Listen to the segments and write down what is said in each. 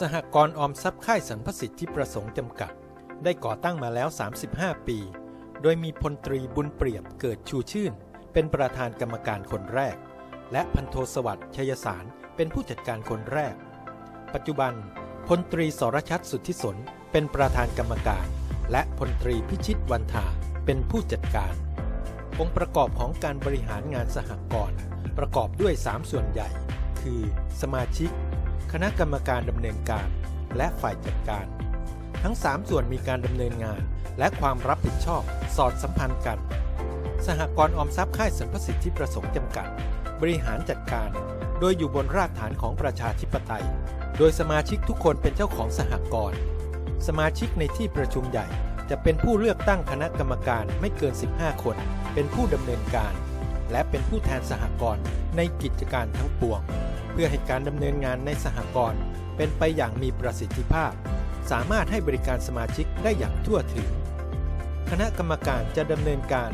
สหกรณ์ออมทรัพย์ค่ายสรรพสิทธิประสงค์จำกัด ได้ก่อตั้งมาแล้ว 35 ปี โดยมีพลตรีบุญเปรียบเกิดชูชื่น เป็นประธานกรรมการคนแรก และพันโทสวัสดิ์ชยสารเป็นผู้จัดการคนแรก ปัจจุบันพลตรีสรชัดสุทธิสนเป็นประธานกรรมการ และพลตรีพิชิตวันทาเป็นผู้จัดการ องค์ประกอบของการบริหารงานสหกรณ์ประกอบด้วย 3 ส่วนใหญ่ คือ สมาชิก คณะกรรมการดำเนินการ และฝ่ายจัดการ ทั้ง 3 ส่วนมีการดำเนินงาน และความรับผิดชอบสอดสัมพันธ์กัน สหกรณ์ออมทรัพย์ค่ายสรรพสิทธิประสงค์จำกัด บริหารจัดการ โดยอยู่บนรากฐานของประชาธิปไตย โดยสมาชิกทุกคนเป็นเจ้าของสหกรณ์สมาชิกในที่ประชุมใหญ่จะเป็นผู้เลือกตั้งคณะกรรมการไม่เกิน 15 คน เป็นผู้ดำเนินการ และเป็นผู้แทนสหกรณ์ในกิจการทั้งปวง พื่อให้การดำเนินงานในสหกรณ์เป็นไปอย่างมีประสิทธิภาพ สามารถให้บริการสมาชิกได้อย่างทั่วถึง คณะกรรมการจะดำเนินการ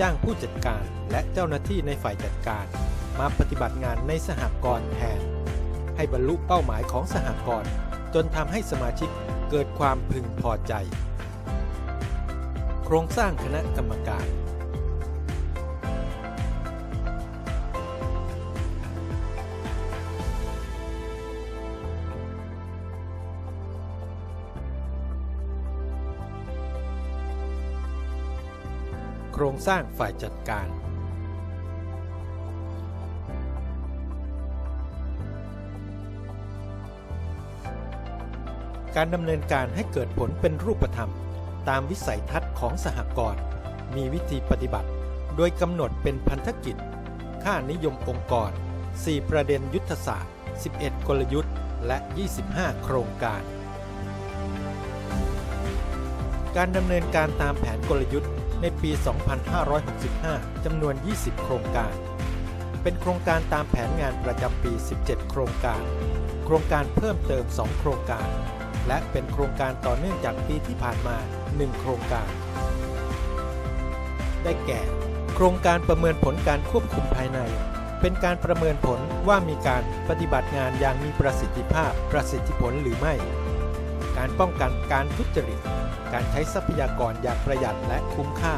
จ้างผู้จัดการและเจ้าหน้าที่ในฝ่ายจัดการ มาปฏิบัติงานในสหกรณ์แทน ให้บรรลุเป้าหมายของสหกรณ์จนทำให้สมาชิกเกิดความพึงพอใจ โครงสร้างคณะกรรมการ โครงสร้างฝ่ายจัดการ การดำเนินการให้เกิดผลเป็นรูปธรรม ตามวิสัยทัศน์ของสหกรณ์มีวิธีปฏิบัติ โดยกำหนดเป็นพันธกิจ ค่านิยมองค์กร 4 ประเด็นยุทธศาสตร์ 11 กลยุทธ์ และ 25 โครงการ การดำเนินการตามแผนกลยุทธ์ ในปี 2565 จำนวน 20 โครงการ เป็นโครงการตามแผนงานประจำปี 17 โครงการ โครงการเพิ่มเติม 2 โครงการ และเป็นโครงการต่อเนื่องจากปีที่ผ่านมา 1 โครงการ ได้แก่ โครงการประเมินผลการควบคุมภายใน เป็นการประเมินผลว่ามีการปฏิบัติงานอย่างมีประสิทธิภาพ ประสิทธิผลหรือไม่ การป้องกันการทุจริต การใช้ทรัพยากรอย่างประหยัดและคุ้มค่า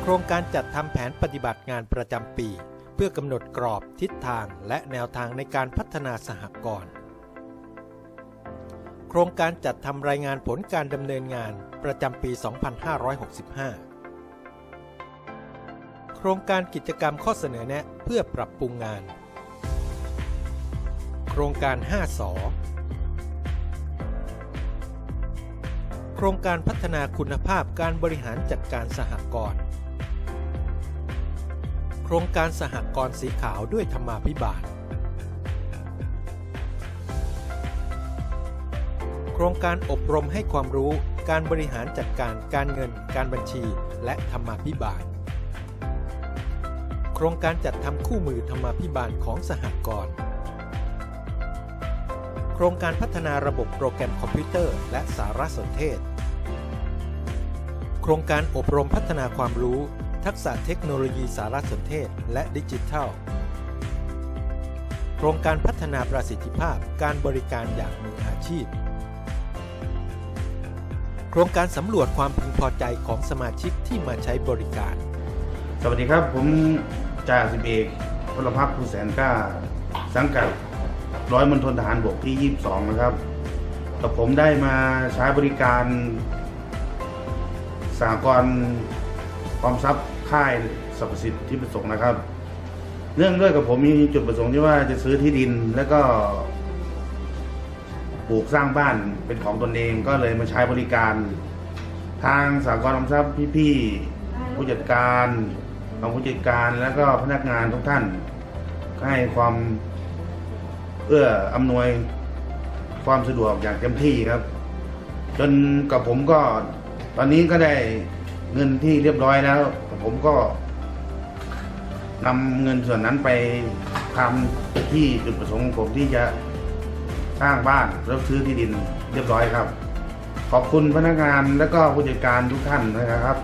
โครงการจัดทำแผนปฏิบัติงานประจำปี เพื่อกำหนดกรอบทิศทางและแนวทางในการพัฒนาสหกรณ์โครงการจัดทำรายงานผลการดำเนินงานประจำปี 2565 โครงการกิจกรรมข้อเสนอแนะเพื่อปรับปรุงงาน โครงการ 5ส ครงการพัฒนาคุณภาพการบริหารจัดการสหกรณ์ โครงการสหกรณ์สีขาวด้วยธรรมาภิบาล โครงการอบรมให้ความรู้การบริหารจัดการการเงิน การบัญชี และธรรมาภิบาล โครงการจัดทำคู่มือธรรมาภิบาลของสหกรณ์โครงการพัฒนาระบบโปรแกรมคอมพิวเตอร์และสารสนเทศ โครงการอบรมพัฒนาความรู้ ทักษะเทคโนโลยีสารสนเทศ และดิจิทัล โครงการพัฒนาประสิทธิภาพการบริการอย่างมืออาชีพ โครงการสำรวจความพึงพอใจของสมาชิกที่มาใช้บริการ สวัสดีครับ ผมจ่าสิบเอกพลพักภูแสนกล้า สังกัดร้อยมณฑลทหารบกที่ 22 นะครับกับผมได้มาใช้บริการ สหกรณ์ความทรัพย์ค่ายสรรพสิทธิประสงค์นะครับ เรื่องด้วยกับผมมีจุดประสงค์ที่ว่าจะซื้อที่ดินแล้วก็ปลูกสร้างบ้านเป็นของตนเองก็เลยมาใช้บริการ ทางสากลออมทรัพย์พี่ๆผู้จัดการรองผู้จัดการแล้วก็พนักงานทุกท่านให้ความเอื้ออำนวยความสะดวกอย่างเต็มที่ครับ จนกับผมก็ ตอนนี้ก็ได้เงินที่เรียบร้อยแล้วกับผมก็นำเงินส่วนนั้นไปทำที่จุดประสงค์ของผมที่จะสร้างบ้านแล้วซื้อที่ดินเรียบร้อยครับ ขอบคุณพนักงานและก็ผู้จัดการทุกท่านนะครับ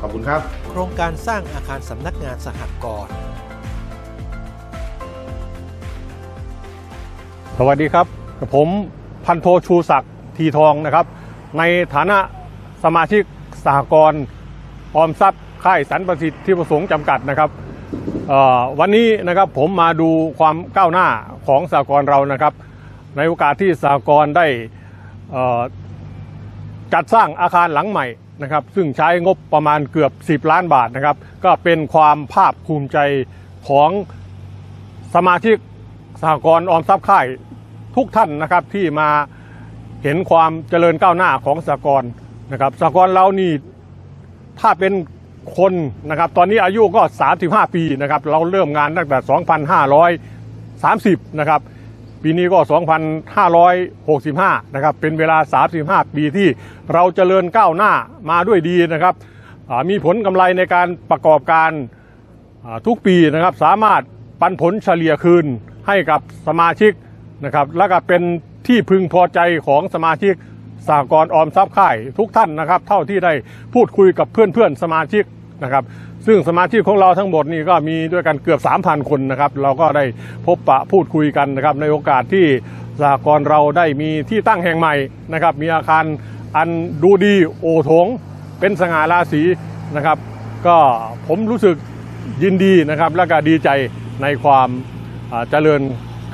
ขอบคุณครับ โครงการสร้างอาคารสำนักงานสหกรณ์สวัสดีครับกับผมพันโทชูศักดิ์ทีทองนะครับ ในฐานะ สมาชิกสหกรณ์ออมทรัพย์ค่ายสันประสิทธิ์ที่ประสงค์จำกัดนะครับวันนี้นะครับผมมาดูความก้าวหน้าของสหกรณ์เรานะครับ ในโอกาสที่สหกรณ์ได้จัดสร้างอาคารหลังใหม่นะครับ ซึ่งใช้งบประมาณเกือบ 10 ล้านบาทนะครับ ก็เป็นความภาคภูมิใจของสมาชิกสหกรณ์ออมทรัพย์ค่ายทุกท่านนะครับที่มาเห็นความเจริญก้าวหน้าของสหกรณ์ นะครับสหกรณ์เรานี่ถ้าเป็นคนนะครับ ตอนนี้อายุก็ 35 ปีนะครับ เราเริ่มงานตั้งแต่ 2530 นะครับ ปีนี้ก็ 2565 นะครับ เป็นเวลา 35 ปีที่เราเจริญก้าวหน้ามาด้วยดีนะครับ มีผลกำไรในการประกอบการทุกปีนะครับ สามารถปันผลเฉลี่ยคืนให้กับสมาชิกนะครับ แล้วก็เป็นที่พึงพอใจของสมาชิก สหกรออมทรัพย์ค่ายทุกท่านนะครับ เท่าที่ได้พูดคุยกับเพื่อนๆสมาชิกนะครับซึ่งสมาชิกของเราทั้งหมดนี่ก็มีด้วยกันเกือบ 3,000 คนนะครับ เราก็ได้พบปะพูดคุยกันนะครับ ในโอกาสที่สหกรณ์เราได้มีที่ตั้งแห่งใหม่นะครับ มีอาคารอันดูดีโอโถงเป็นสง่าราศีนะครับ ก็ผมรู้สึกยินดีนะครับ และก็ดีใจในความเจริญ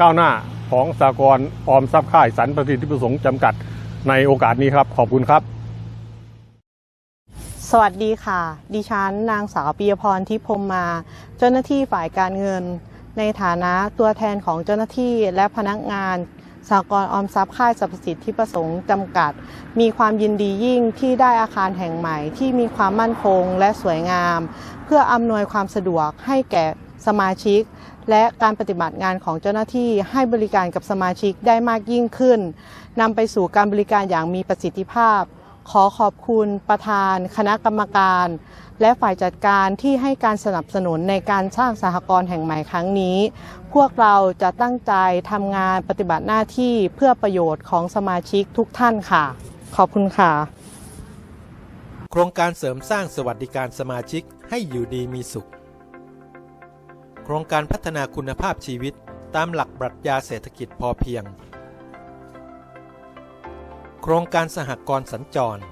ก้าวหน้าของสากลออมทรัพย์ค่ายสันประสิทธิประสงค์จำกัด ในโอกาสนี้ครับ ขอบคุณครับ สวัสดีค่ะ ดิฉันนางสาวปียพรทิพพมมา เจ้าหน้าที่ฝ่ายการเงิน ในฐานะตัวแทนของเจ้าหน้าที่และพนักงานสหกรณ์ออมทรัพย์ค่ายสรรพสิทธิประสงค์จำกัด มีความยินดียิ่งที่ได้อาคารแห่งใหม่ที่มีความมั่นคงและสวยงาม เพื่ออำนวยความสะดวกให้แก่สมาชิก และการปฏิบัติงานของเจ้าหน้าที่ให้บริการกับสมาชิกได้มากยิ่งขึ้น นำไปสู่การบริการอย่างมีประสิทธิภาพ ขอขอบคุณประธาน คณะกรรมการ และฝ่ายจัดการที่ให้การสนับสนุนในการสร้างสหกรณ์แห่งใหม่ครั้งนี้ พวกเราจะตั้งใจทำงานปฏิบัติหน้าที่เพื่อประโยชน์ของสมาชิกทุกท่านค่ะ ขอบคุณค่ะ โครงการเสริมสร้างสวัสดิการสมาชิกให้อยู่ดีมีสุข โครงการพัฒนาคุณภาพชีวิตตามหลักปรัชญาเศรษฐกิจพอเพียง โครงการสหกรณ์สัญจร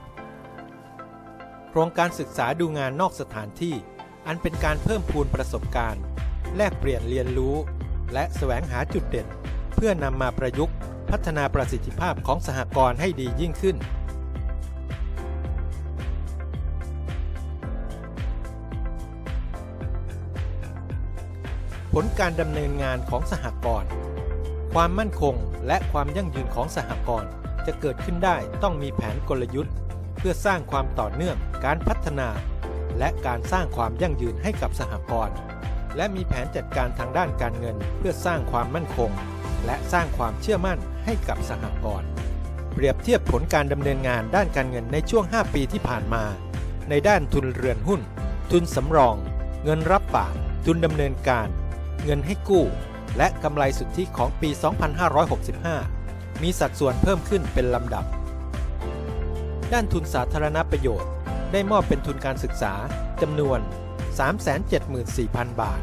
โครงการศึกษาดูงานนอกสถานที่ อันเป็นการเพิ่มพูนประสบการณ์ แลกเปลี่ยนเรียนรู้ และแสวงหาจุดเด่น เพื่อนำมาประยุกต์ พัฒนาประสิทธิภาพของสหกรณ์ให้ดียิ่งขึ้น ผลการดำเนินงานของสหกรณ์ความมั่นคงและความยั่งยืนของสหกรณ์ จะเกิดขึ้นได้ต้องมีแผนกลยุทธ์ เพื่อสร้างความต่อเนื่องการพัฒนา และการสร้างความยั่งยืนให้กับสหกรณ์และมีแผนจัดการทางด้านการเงิน เพื่อสร้างความมั่นคง และสร้างความเชื่อมั่นให้กับสหกรณ์เปรียบเทียบผลการดำเนินงานด้านการเงินในช่วง 5 ปีที่ผ่านมา ในด้านทุนเรือนหุ้น ทุนสำรอง เงินรับฝากทุนดำเนินการ เงินให้กู้ และกำไรสุทธิของปี 2565 มีสัดส่วนเพิ่มขึ้นเป็นลำดับ ด้านทุนสาธารณประโยชน์ ได้มอบเป็นทุนการศึกษาจำนวน 374,000 บาท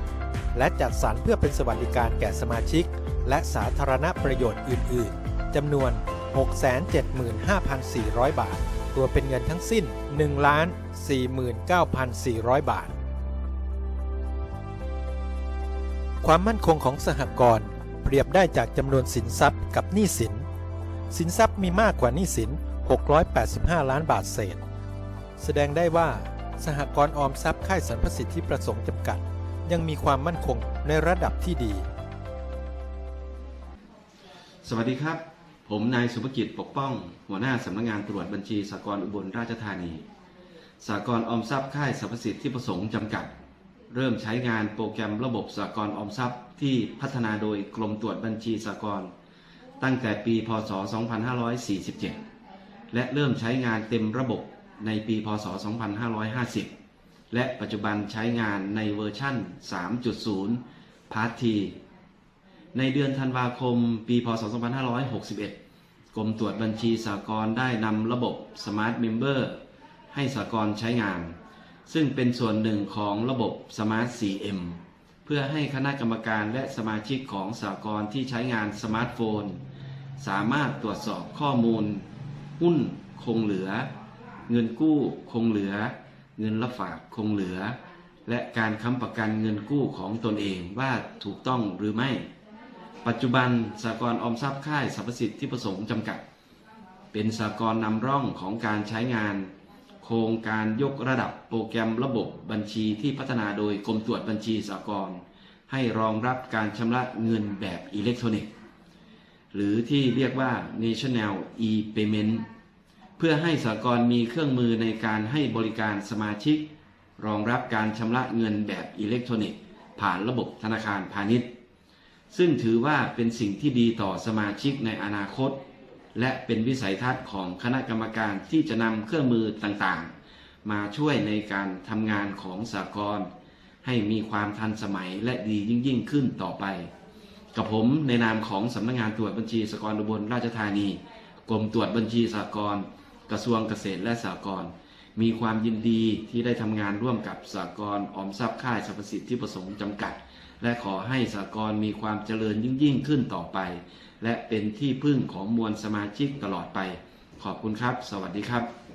และจัดสรรเพื่อเป็นสวัสดิการแก่สมาชิก และสาธารณประโยชน์อื่น ๆจำนวน 675,400 บาทรวมเป็นเงินทั้งสิ้น 1,49,400 บาท ความมั่นคงของสหกรณ์เปรียบได้จากจำนวนสินทรัพย์กับหนี้สิน สินทรัพย์มีมากกว่าหนี้สิน 685 ล้านบาทเศษ แสดงได้ว่าสหกรณ์ออมทรัพย์ค่ายสรรพสิทธิประสงค์จำกัด ยังมีความมั่นคงในระดับที่ดี สวัสดีครับ ผมนายสุภกิจปกป้อง หัวหน้าสำนักงานตรวจบัญชีสากลอุบลราชธานีสากลออมทรัพย์ค่ายสรรพสิทธิประสงค์จำกัด เริ่มใช้งานโปรแกรมระบบสากลออมทรัพย์ ที่พัฒนาโดยกรมตรวจบัญชีสากล ตั้งแต่ปีพศ 2547 และเริ่มใช้งานเต็มระบบในปีพศ 2550 และปัจจุบันใช้งานในเวอร์ชั่น 3.0 พาร์ททีในเดือนธันวาคม ปีพศ 2561 กรมตรวจบัญชีสากลได้นำระบบ Smart Member ให้สากลใช้งาน ซึ่งเป็นส่วนหนึ่งของระบบ Smart CM เพื่อให้คณะกรรมการและสมาชิกของสากลที่ใช้งานสมาร์ทโฟน สามารถตรวจสอบข้อมูล หุ้นคงเหลือ เงินกู้คงเหลือ เงินรับฝากคงเหลือ และการค้ำประกันเงินกู้ของตนเองว่าถูกต้องหรือไม่ ปัจจุบันสากลออมทรัพย์ค่ายสรรพสิทธิประสงค์จำกัด เป็นสากลนำร่องของการใช้งาน โครงการยกระดับโปรแกรมระบบบัญชีที่พัฒนาโดยกรมตรวจบัญชีสากลให้รองรับการชำระเงินแบบอิเล็กทรอนิกส์ หรือที่เรียกว่า National e-Payment เพื่อให้สากลมีเครื่องมือในการให้บริการสมาชิก รองรับการชำระเงินแบบอิเล็กทรอนิกส์ ผ่านระบบธนาคารพาณิชย์ ซึ่งถือว่าเป็นสิ่งที่ดีต่อสมาชิกในอนาคต และเป็นวิสัยทัศน์ของคณะกรรมการที่จะนำเครื่องมือต่างๆ มาช่วยในการทำงานของสากลให้มีความทันสมัยและดียิ่งยิ่งขึ้นต่อไป กับผมในนามของสำนักงานตรวจบัญชีสากลอุบลราชธานี กรมตรวจบัญชีสากลกระทรวงเกษตรและสากล มีความยินดีที่ได้ทำงานร่วมกับสากลออมทรัพย์ค่ายสรรพสิทธิประสงค์จำกัด และขอให้สากลมีความเจริญยิ่งยิ่งขึ้นต่อไป และเป็นที่พึ่งของมวลสมาชิกตลอดไป ขอบคุณครับ สวัสดีครับ